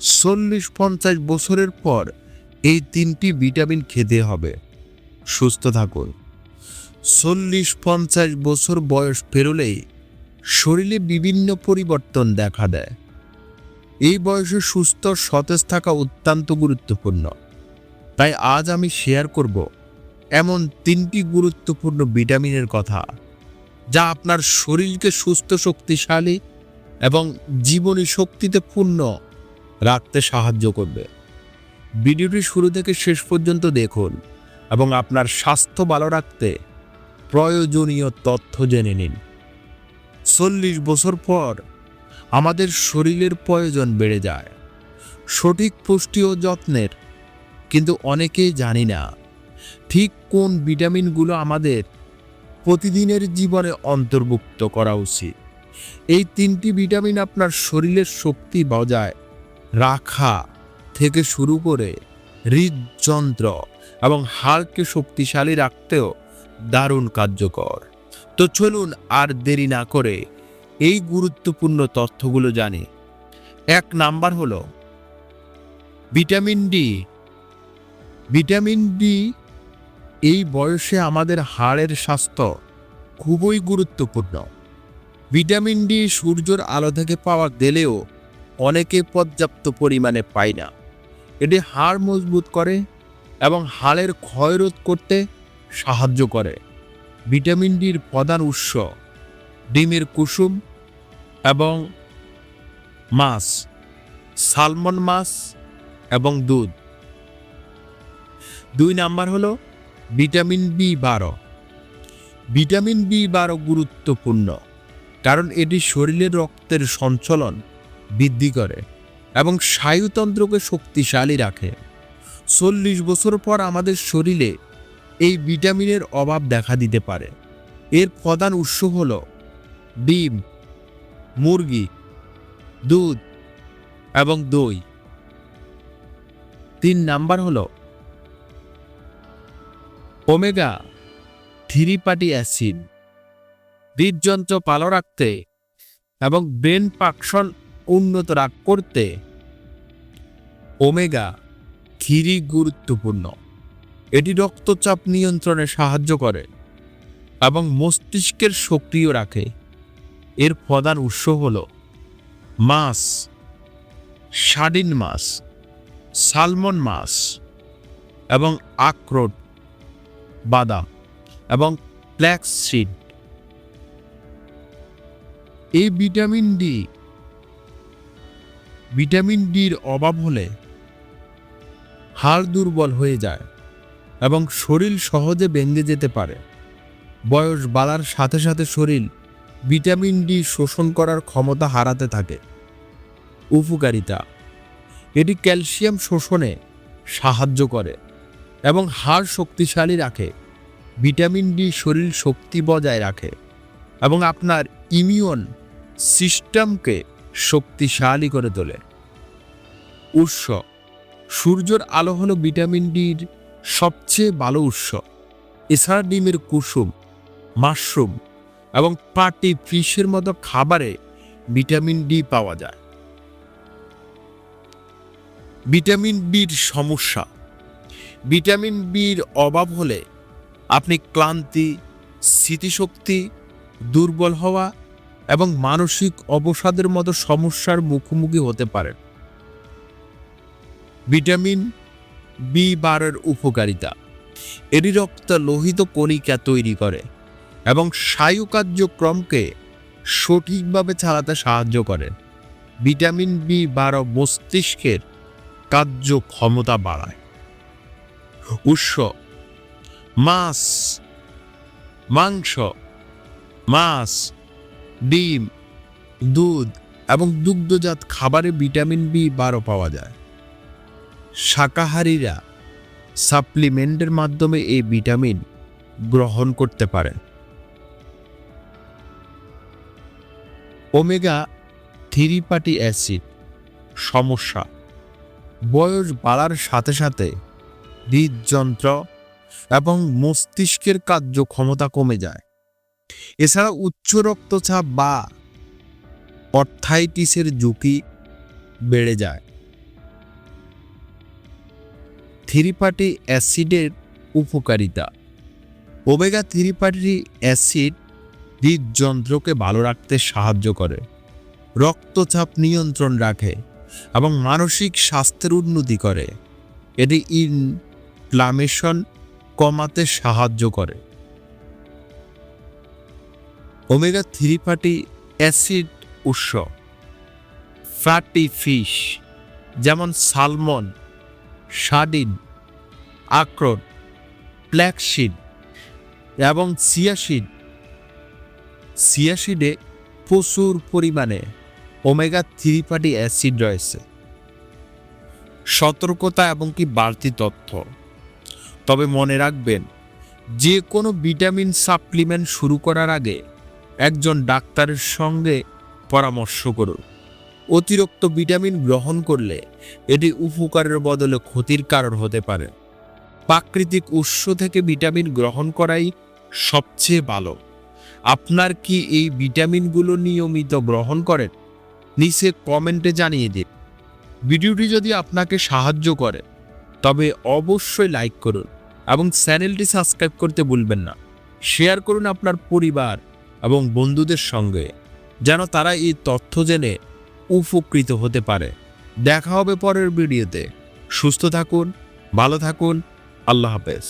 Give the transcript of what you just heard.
চল্লিশ পঞ্চাশ বছরের পর এই তিনটি ভিটামিন খেতে হবে। সুস্থ থাকুন। চল্লিশ পঞ্চাশ বছর বয়স পেরোলেই শরীরে বিভিন্ন পরিবর্তন দেখা দেয়। এই বয়সে সুস্থ, সতেজ থাকা অত্যন্ত গুরুত্বপূর্ণ। তাই আজ আমি শেয়ার করব এমন তিনটি গুরুত্বপূর্ণ ভিটামিনের কথা, যা আপনার শরীরকে সুস্থ, শক্তিশালী এবং জীবনী শক্তিতে পূর্ণ রাখতে সাহায্য করবে। ভিডিওটি শুরু থেকে শেষ পর্যন্ত দেখুন এবং আপনার স্বাস্থ্য ভালো রাখতে প্রয়োজনীয় তথ্য জেনে নিন। চল্লিশ বছর পর আমাদের শরীরের প্রয়োজন বেড়ে যায়। সঠিক পুষ্টি ও যত্নের, কিন্তু অনেকেই জানি না ঠিক কোন ভিটামিনগুলো আমাদের প্রতিদিনের জীবনে অন্তর্ভুক্ত করা উচিত। এই তিনটি ভিটামিন আপনার শরীরের শক্তি বজায় রাখা থেকে শুরু করে হৃদযন্ত্র এবং হাড়কে শক্তিশালী রাখতেও দারুণ কার্যকর। তো চলুন আর দেরি না করে এই গুরুত্বপূর্ণ তথ্যগুলো জানি। এক নাম্বার হলো, ভিটামিন ডি। ভিটামিন ডি এই বয়সে আমাদের হাড়ের স্বাস্থ্য খুবই গুরুত্বপূর্ণ। ভিটামিন ডি সূর্যের আলো থেকে পাওয়া গেলেও অনেকে পর্যাপ্ত পরিমাণে পায় না। এটি হাড় মজবুত করে এবং হাড়ের ক্ষয়রোধ করতে সাহায্য করে। ভিটামিন ডির প্রধান উৎস ডিমের কুসুম এবং মাছ, সালমন মাছ এবং দুধ। দুই নাম্বার হলো ভিটামিন বি বারো। ভিটামিন বি বারো গুরুত্বপূর্ণ, কারণ এটি শরীরের রক্তের সঞ্চালন বৃদ্ধি করে এবং স্নায়ুতন্ত্রকে শক্তিশালী রাখে। চল্লিশ বছর পর আমাদের শরীরে এই ভিটামিনের অভাব দেখা দিতে পারে। এর প্রধান উৎস হল ডিম, মুরগি, দুধ এবং দই। তিন নাম্বার হল ওমেগা থ্রি পাটি অ্যাসিড। হৃদযন্ত্র ভালো রাখতে এবং ব্রেন পাকশন উন্নত রাখ করতে ওমেগা থ্রি গুরুত্বপূর্ণ। এটি রক্তচাপ নিয়ন্ত্রণে সাহায্য করে এবং মস্তিষ্কের সক্রিয় রাখে। এর প্রধান উৎস হল মাছ সাডিন মাছ, সালমন মাছ এবং আখরোট, বাদাম এবং ফ্ল্যাক্স সিড। এই ভিটামিন ডি ভিটামিন ডির অভাব হলে হাড় দুর্বল হয়ে যায় এবং শরীর সহজে ভেঙে যেতে পারে। বয়স বাড়ার সাথে সাথে শরীর ভিটামিন ডি শোষণ করার ক্ষমতা হারাতে থাকে। উপকারিতা, এটি ক্যালসিয়াম শোষণে সাহায্য করে এবং হাড় শক্তিশালী রাখে, ভিটামিন ডি শরীর শক্তি বজায় রাখে এবং আপনার ইমিউন সিস্টেমকে শক্তিশালী করে তোলে। উৎস। সূর্যের আলো হলো ভিটামিন ডির সবচেয়ে ভালো উৎস। এছাড়া ডিমের কুসুম, মাশরুম এবং পাটি ফিশের মতো খাবারে ভিটামিন ডি পাওয়া যায়। ভিটামিন বির সমস্যা। ভিটামিন বির অভাব হলে আপনি ক্লান্তি, স্মৃতিশক্তি, দুর্বল হওয়া এবং মানসিক অবসাদের মতো সমস্যার মুখোমুখি হতে পারেন। ভিটামিন বি বারের উপকারিতা। এটি রক্ত লোহিত কণিকা তৈরি করে এবং স্নায়ু কার্যক্রমকে সঠিকভাবে চালাতে সাহায্য করে। ভিটামিন বি বারো মস্তিষ্কের কার্যক্ষমতা বাড়ায়। উৎস, মাছ, মাংস, মাছ, ডিম, দুধ এবং দুগ্ধজাত খাবারে ভিটামিন বি বারো পাওয়া যায়। শাকাহারীরা সাপ্লিমেন্টের মাধ্যমে এই ভিটামিন গ্রহণ করতে পারেন। ওমেগা থ্রি পাটি অ্যাসিড সমস্যা। বয়স বাড়ার সাথে সাথে হৃদযন্ত্র এবং মস্তিষ্কের কার্যক্ষমতা কমে যায়। এছাড়া উচ্চ রক্তচাপ বা অর্থাইটিসের ঝুঁকি বেড়ে যায়। থ্রি পার্টি অ্যাসিডের উপকারিতা। ওমেগা থ্রি পার্টি অ্যাসিড হৃদযন্ত্রকে ভালো রাখতে সাহায্য করে, রক্তচাপ নিয়ন্ত্রণ রাখে এবং মানসিক স্বাস্থ্যের উন্নতি করে। এটি ইনফ্লামেশন কমাতে সাহায্য করে। ওমেগা থ্রি ফ্যাটি অ্যাসিড উৎস ফ্যাটি ফিশ যেমন সালমন সাডিন আক্রন ফ্ল্যাক্সিড এবং সিয়াসিড সিয়াসিডে প্রচুর পরিমাণে ওমেগা থ্রি ফ্যাটি অ্যাসিড রয়েছে। সতর্কতা এবং কি বাড়তি তথ্য। তবে মনে রাখবেন যে কোনো ভিটামিন সাপ্লিমেন্ট শুরু করার আগে একজন ডাক্তারের সঙ্গে পরামর্শ করুন। অতিরিক্ত ভিটামিন গ্রহণ করলে এটি উপকারের বদলে ক্ষতির কারণ হতে পারে। প্রাকৃতিক উৎস থেকে ভিটামিন গ্রহণ করাই সবচেয়ে ভালো। আপনার কি এই ভিটামিনগুলো নিয়মিত গ্রহণ করেন? নিচে কমেন্টে জানিয়ে দিন। ভিডিওটি যদি আপনাকে সাহায্য করে, তবে অবশ্যই লাইক করুন এবং চ্যানেলটি সাবস্ক্রাইব করতে ভুলবেন না। শেয়ার করুন আপনার পরিবার এবং বন্ধুদের সঙ্গে, যেন তারা এই তথ্য জেনে উপকৃত হতে পারে। দেখা হবে পরের ভিডিওতে। সুস্থ থাকুন ভালো থাকুন। আল্লাহ হাফেজ।